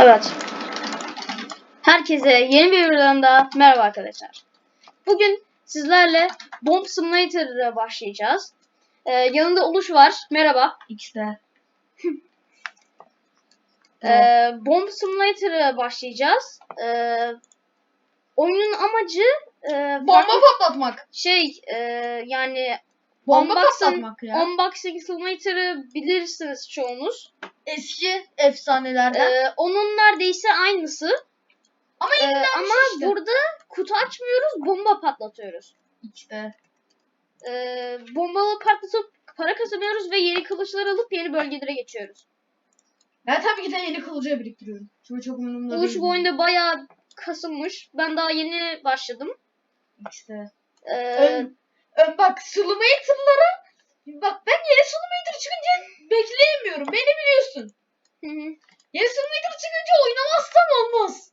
Evet. Herkese yeni bir videodan da merhaba arkadaşlar. Bugün sizlerle Bomb Simulator'a başlayacağız. Ee, yanında Uluş var. Merhaba. X'de. Ee, Bomb Simulator'a başlayacağız. Ee, oyunun amacı e, Bomba farklı patlatmak. şey e, yani Bomba Unboxing- patlatmak ya. Unboxing Simulator'ı bilirsiniz çoğunuz. Eski efsanelerden. Ee, onun neredeyse aynısı. ama Ee, ama işte. burada kutu açmıyoruz, bomba patlatıyoruz. X'de. Ee, bombalı patlatıp para kazanıyoruz ve yeni kılıçlar alıp yeni bölgelere geçiyoruz. Ben tabii ki de yeni kılıcı biriktiriyorum. Çünkü çok umurumda değil. bu oyunda bayağı kasılmış. Ben daha yeni başladım. X'de. Ee, Ön, bak Sulumator'lara bak ben yeni Sulumator çıkınca bekleyemiyorum. Beni biliyorsun. hı hı. Yeni çıkınca oynamazsam olmaz.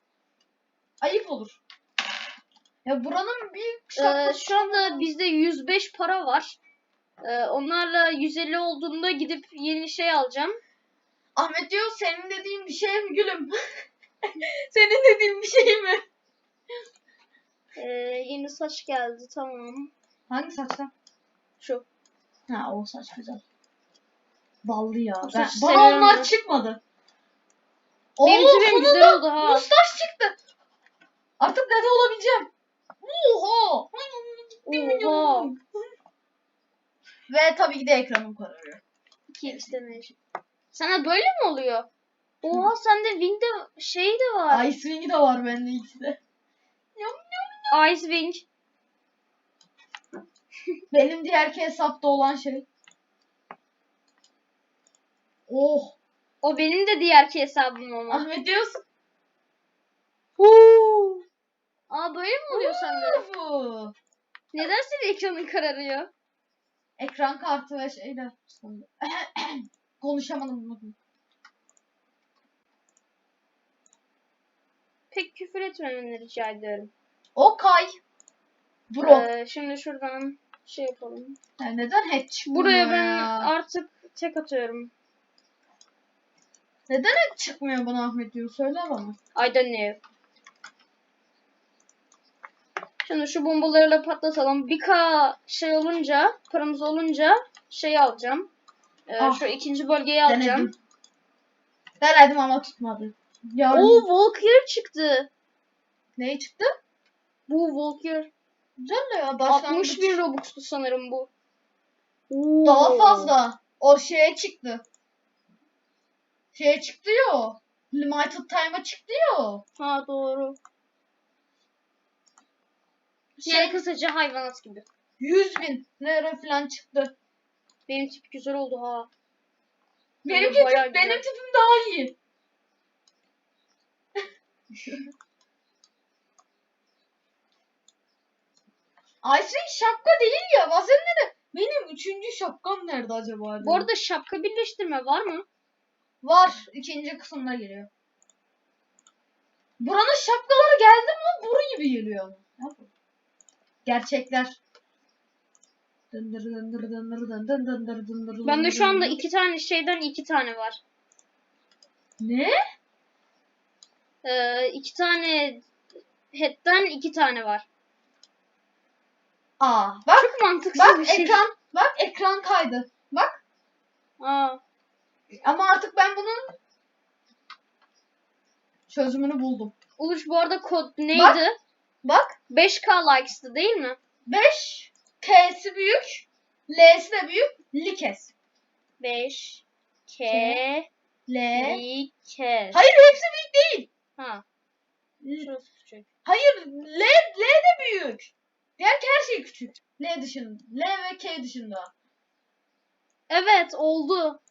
Ayıp olur. Ya buranın bir Ee, şu anda bizde 105 para var. Ee, onlarla 150 olduğunda gidip yeni şey alacağım. Ahmet diyor senin dediğin bir şey mi gülüm? senin dediğin bir şey mi? Ee, yeni saç geldi tamam. Hangi saçtan? Şu. Ha o saç güzel. Ballı ya. Ben, saçı bana seviyorum onlar ben. çıkmadı. Benim Oo, tipim sonunda güzel oldu ha. Mustaş çıktı. Artık dede olabileceğim. Oha. Oha. Ve tabii ki de ekranım kararıyor. İki istemeyeceğim. Sana böyle mi oluyor? Oha sende Wing'de şey de var. Ice Wing de var bende ikisi de. Ice Wing. Benim diğerki hesapta olan şey. Oh. O benim de diğerki hesabım ama. Ahmet diyorsun. Huu. Aa böyle mi oluyor sende? Bu. Neden senin ekranın kararıyor? Ekran kartı ve şeyler. Konuşamadım bunu. Pek küfür etmemeni rica ediyorum. Okay. Bro. Ee, şimdi şuradan şey yapalım. Ya neden hack çıkmıyor Buraya ben ya? artık tek atıyorum. Neden hack çıkmıyor bana Ahmet diyor? Söyle bana. I don't know. Şimdi şu bombalarla patlatalım. Bir K şey olunca, paramız olunca şey alacağım. Ee, Ah. Şu ikinci bölgeyi alacağım. Denedim. Denedim ama tutmadı. Yarın Oo Walker çıktı. ne çıktı? Bu Walker. Güzel ya. 60 Başlangıç. bin Robux'tu sanırım bu. Oo. Daha fazla. O şeye çıktı. Şeye çıktı ya o. Limited Time'a çıktı ya o. Ha doğru. Şey, Yani kısaca hayvanat gibi. 100 bin lira falan çıktı. Benim tip güzel oldu ha. Benim Böyle tipim, benim tipim daha iyi. Ayşe şapka değil ya. Bazenleri benim üçüncü şapkam nerede acaba? Bu arada şapka birleştirme var mı? Var. ikinci kısımda geliyor. Buranın şapkaları geldi mi boru gibi geliyor. Gerçekler. Dındır Bende şu anda iki tane şeyden iki tane var. Ne? Ee, iki tane head'den iki tane var. Aa bak Çok mantıksız bak bir şey. ekran bak ekran kaydı. Bak Aa, ama artık ben bunun çözümünü buldum. Uluş bu arada kod neydi? Bak 5K likes'tı değil mi? 5 K'si büyük, L'si de büyük, Likes. 5 K L. likes. Hayır hepsi büyük değil. Ha. Şurası küçük. Hayır L. Diğer her şey küçük. L dışında. L ve K dışında. Evet oldu.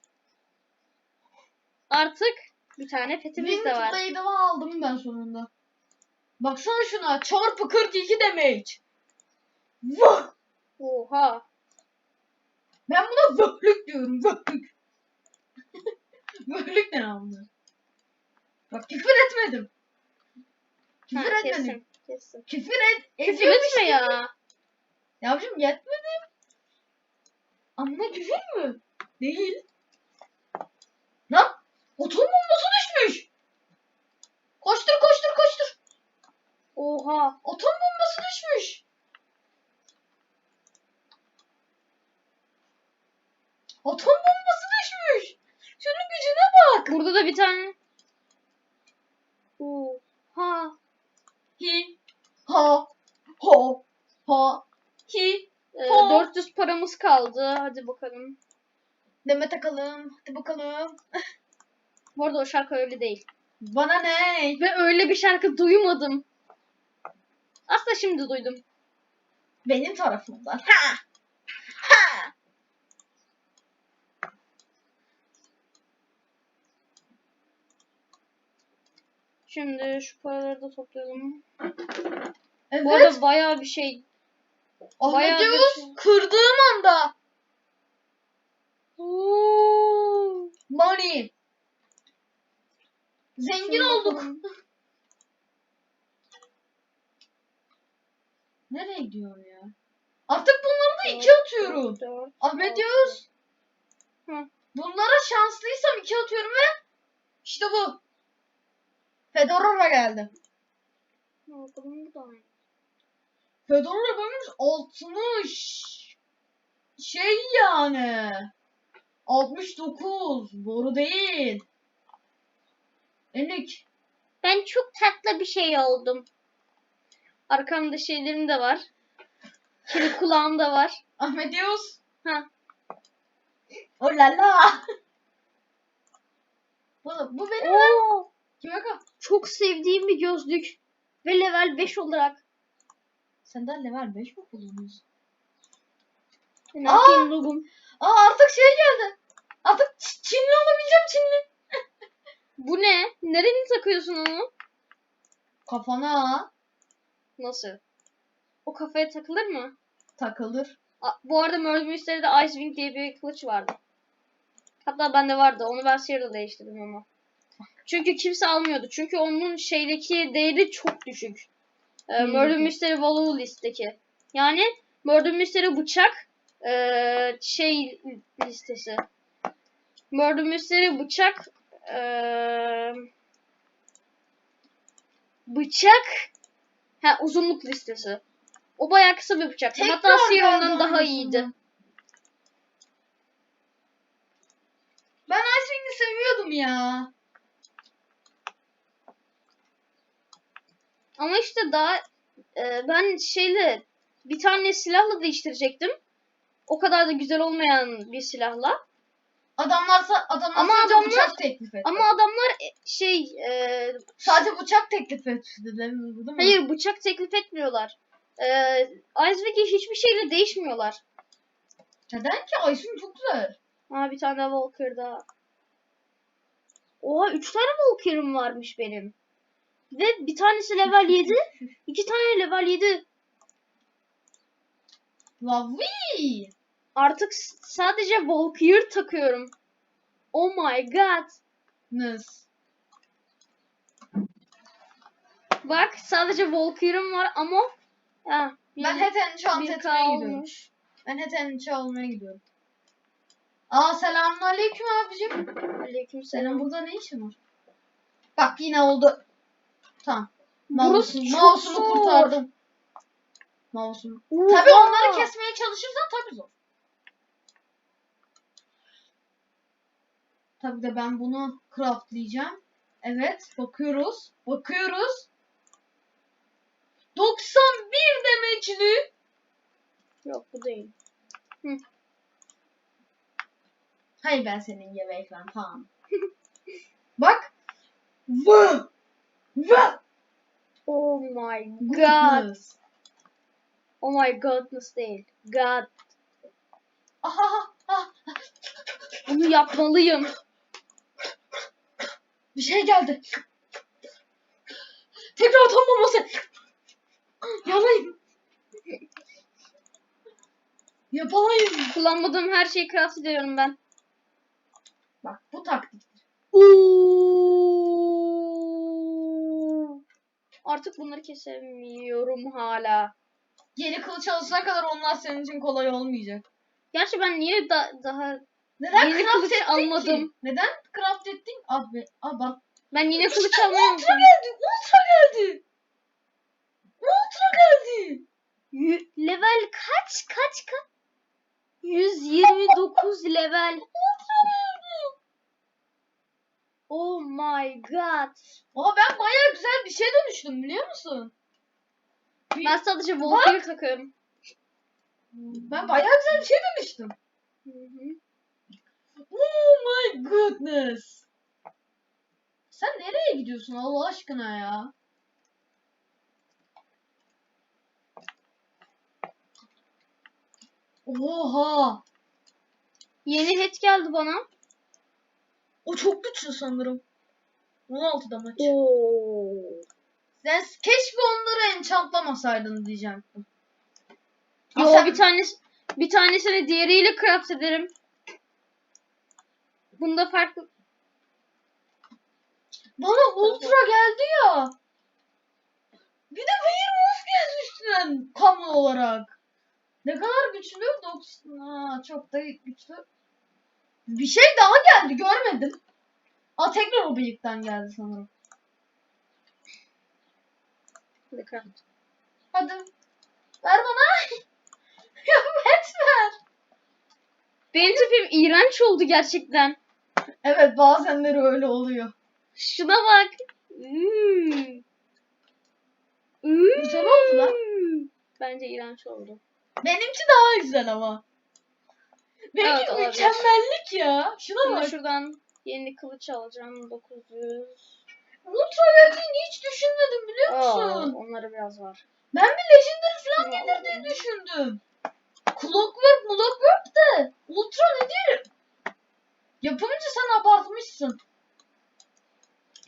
Artık bir tane petimiz de Winged var. Blade'ımı aldım ben sonunda. Baksana şuna. Çarpı 42 damage. Vah! Oha. Ben buna vöhlük diyorum. Vöhlük. vöhlük ne anlıyor? Bak küfür etmedim. Küfür Ha, etmedim. kesin. Kesin. Küfür et. Küfür etme ya. Yavrum yetmedim. Anne küfür mü? Değil. Lan otur bombası düşmüş. Koştur koştur koştur. Oha. Otom bombası düşmüş. Otom bombası düşmüş. Şunun gücüne bak. Burada da bir tane kaldı. Hadi bakalım. Deme takalım. Hadi bakalım. Bu arada o şarkı öyle değil. Bana ne? Ve öyle bir şarkı duymadım. Aslında şimdi duydum. Benim tarafımdan. Ha. Ha. Şimdi şu paraları da toplayalım. Evet. Bu arada bayağı bir şey. Ahmet Yavuz şey. kırdığım anda. Oo. Money. Zengin Şuna olduk. bakalım. Nereye gidiyor ya? Artık bunları da iki atıyorum. Dört, Ahmet altı. Yavuz. Hı. Bunlara şanslıysam iki atıyorum ve işte bu. Fedorova geldi. Ne bakalım bu da aynı. Fedorova bölmüş 60. Şey yani. 69. Doğru değil. Enik. Ben çok tatlı bir şey oldum. Arkamda şeylerim de var. Kiri kulağım da var. Ahmet Yavuz. Ha. Oh la la. Bu, bu benim. Oo, Kime kal? çok sevdiğim bir gözlük. Ve level 5 olarak. Senden level 5 mi kullanıyorsun? Ben Aa! yapayım logum. Aa artık şey geldi. Artık Ç- Çinli olabileceğim Çinli. Bu ne? Nereni takıyorsun onu? Kafana Nasıl? O kafaya takılır mı? takılır. A- Bu arada Murder Mystery'de Icewing diye bir kılıç vardı. Hatta bende vardı. Onu ben Sear'la değiştirdim ama. Çünkü kimse almıyordu. Çünkü onun şeydeki değeri çok düşük. Ee, Hmm. Murder Mystery Value listeki. Yani Murder Mystery bıçak ee, şey listesi. Murder Mystery bıçak ee, bıçak ha uzunluk listesi. O bayağı kısa bir bıçak. Hatta Tekrar Sear geldi ondan daha iyiydi. Ben Icewing'i seviyordum ya. Ama işte daha e, ben şeyle bir tane silahla değiştirecektim. O kadar da güzel olmayan bir silahla. Adamlarsa adamlar Ama sadece adamlar- bıçak teklif etti. Ama adamlar e, şey e, sadece bıçak teklif etti değil mi? Hayır bıçak teklif etmiyorlar. E, Icewing'i hiçbir şeyle değişmiyorlar. Neden ki? Icewing çok güzel. Ha bir tane Walker daha. Oha 3 tane Walker'ım varmış benim. Ve bir tanesi level 7, iki tane level 7. Lavi. Artık sadece Walker takıyorum. Oh my god. Nız. Bak sadece Walker'ım var ama ha, Ben bir- Heten çant bir etmeye gidiyorum. Ben Heten çalmaya gidiyorum. Aa selamünaleyküm abicim. Senin Aleykümselam. burada ne işin var? Bak yine oldu. Tamam. Burası çok mouse'umu zor. kurtardım. Mouse'umu. Oha! Tabii onları kesmeye çalışırsan tabii zor. Tabii de ben bunu craftlayacağım. Evet, bakıyoruz. Bakıyoruz. 91 demeçli. Yok bu değil. Hayır ben senin gibi ekran tamam. Bak. Vı. Oh my god. Goodness. Oh my godness değil. God. Aha, ah, Bunu yapmalıyım. bir şey geldi. Tekrar atanmaması. Yanayım. Yapamayız. Kullanmadığım her şeyi craft ediyorum ben. Bak bu taktik. Oo. Artık bunları kesemiyorum hala. Yeni kılıç alışana kadar onlar senin için kolay olmayacak. Gerçi ben niye da- daha Neden Yeni kılıç ettin almadım. ki? Neden craft ettin? Abi, aa bak. ben yine kılıç İşte almaya ultra geldi, ultra geldi. Ultra geldi. Level kaç kaç kaç? 129 level. Oh my god. Aa ben bayağı güzel bir şey dönüştüm biliyor musun? Ben sadece Volker takıyorum. Ben bayağı güzel bir şey dönüştüm. Hı hı. Oh my goodness. Sen nereye gidiyorsun Allah aşkına ya? Oha. Yeni het geldi bana. O çok güçlü sanırım. 16 maç. Oo. Sen keşke onları enchant'lamasaydın diyeceğim. Yo sen- bir tanesi bir tanesini diğeriyle craft ederim. Bunda farklı Bana ultra geldi ya. Bir de Werewolf geldi üstünden kamu olarak. Ne kadar güçlü? 90. Aa, çok da güçlü. Bir şey daha geldi görmedim. Aa tekrar o bıyıktan geldi sanırım. Craft. Hadi. Ver bana. ya et ver. Benim tipim iğrenç oldu gerçekten. Evet bazenleri öyle oluyor. Şuna bak. Hmm. Hmm. Güzel oldu lan. Bence iğrenç oldu. Benimki daha güzel ama. Benimki Evet, olabilir. mükemmellik ya. Şuna bak. şuradan yeni kılıç alacağım. 900. Ultra geldiğini hiç düşünmedim biliyor Aa, musun? onları biraz var. Ben bir Legendary falan Aa. gelir diye düşündüm. Clockwork, Clockwork de Ultra nedir? Yapımcı sen abartmışsın.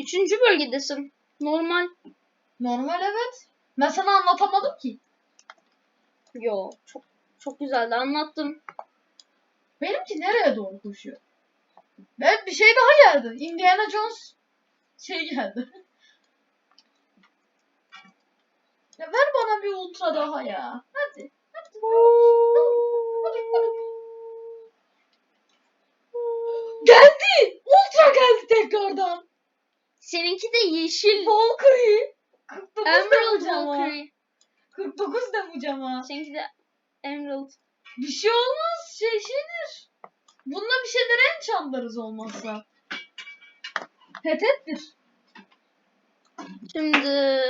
Üçüncü bölgedesin. Normal. Normal evet. Ben sana anlatamadım ki. Yo. Çok çok güzeldi. Anlattım. Benimki nereye doğru koşuyor? Evet bir şey daha geldi. Indiana Jones şey geldi. Ya ver bana bir ultra daha ya. Hadi. Hadi. Hadi, hadi. Geldi. Ultra geldi tekrardan. Seninki de yeşil. Valkyrie. 49 Emerald. Valkyrie. 49 demiş ama. Seninki de Emerald. Bir şey olmaz. Şey şeydir. Bununla bir şeyler enchantlarız olmazsa. Petettir. Şimdi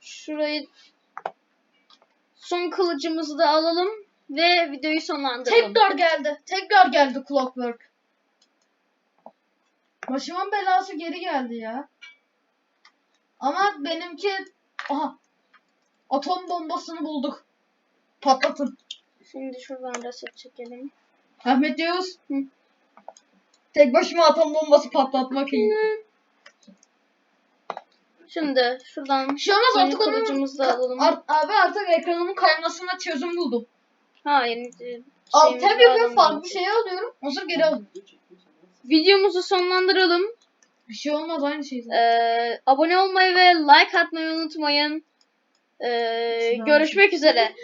şurayı son kılıcımızı da alalım ve videoyu sonlandıralım. Tekrar geldi. Tekrar geldi Clockwork. Başımın belası geri geldi ya. Ama benimki... Aha. Atom bombasını bulduk. Patlatın. Şimdi şuradan reset çekelim. Ahmet Yavuz. Hı. Tek başıma atom bombası patlatmak iyi. Şimdi şuradan Bir şey olmaz artık onun... kılıcımızı da alalım. Ar- abi artık ekranımın kaymasına çözüm buldum. ha yeni e, Al şeyimizi tabii alalım. farklı şey alıyorum. O zaman geri alıyorum. Videomuzu sonlandıralım. Bir şey olmaz aynı şey. zaten. Ee, abone olmayı ve like atmayı unutmayın. Ee, görüşmek üzere.